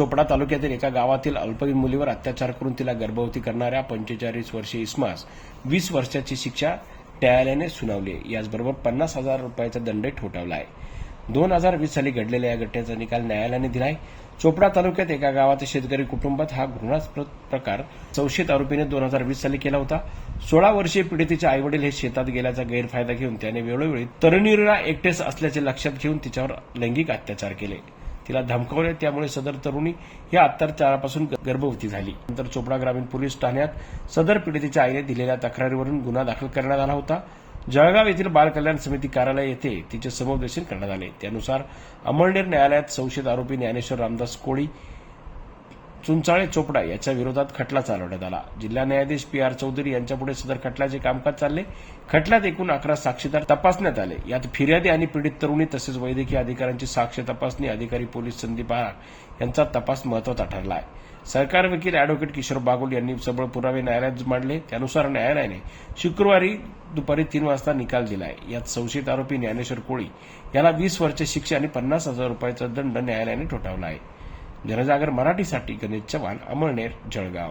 चोपडा तालुक्यातील एका गावातील अल्पवयीन मुलीवर अत्याचार करून तिला गर्भवती करणाऱ्या पंचेचाळीस वर्षीय इस्मास वीस वर्षाची शिक्षा न्यायालयाने सुनावली याचबरोबर पन्नास हजार रुपयाचा दंड ठोठावला आहे. दोन हजार वीस साली घडलेल्या या घटनेचा निकाल न्यायालयाने दिलाय चोपडा तालुक्यात एका गावातील शेतकरी कुटुंबात हा घृणास्पद प्रकार संशयित आरोपीने दोन हजार वीस साली केला होता. सोळा वर्षीय पीडितेचे आईवडील हे शेतात गेल्याचा गैरफायदा घेऊन त्याने वेळोवेळी तरुणीला एकटेच असल्याचे लक्षात घेऊन तिच्यावर लैंगिक अत्याचार केले. तिला धमकावले त्यामुळे सदर तरुणी या अत्याचारापासून गर्भवती झाली. नंतर चोपडा ग्रामीण पोलीस ठाण्यात सदर पीडितेच्या आईने दिलेल्या तक्रारीवरून गुन्हा दाखल करण्यात आला होता. जळगाव येथील बाल कल्याण समिती कार्यालय येथे तिचे समुपदेशन करण्यात आले. त्यानुसार अमळनेर न्यायालयात संशयित आरोपी ज्ञानेश्वर रामदास कोळी चुंचाळे चोपडा याच्या विरोधात खटला चालवण्यात आला. जिल्हा न्यायाधीश पी आर चौधरी यांच्यापुढे सदर खटल्याचे कामकाज चालले. खटल्यात एकूण अकरा साक्षीदार तपासण्यात आले. यात फिर्यादी आणि पीडित तरुणी तसेच वैद्यकीय अधिकाऱ्यांची साक्ष तपासणी अधिकारी पोलीस संदीप आराग यांचा तपास महत्त्वाचा ठरला आहे सरकार वकील अॅडव्होकेट किशोर बागुल यांनी सबळ पुरावे न्यायालयात मांडले. त्यानुसार न्यायालयाने शुक्रवारी दुपारी तीन वाजता निकाल दिलाय. यात संशयित आरोपी ज्ञानेश्वर कोळी याला वीस वर्ष शिक्षा आणि पन्नास हजार रुपयाचा दंड न्यायालयाने ठोठावला आहे. जनजागर मराठीसाठी गणेश चव्हाण अमळनेर जळगाव.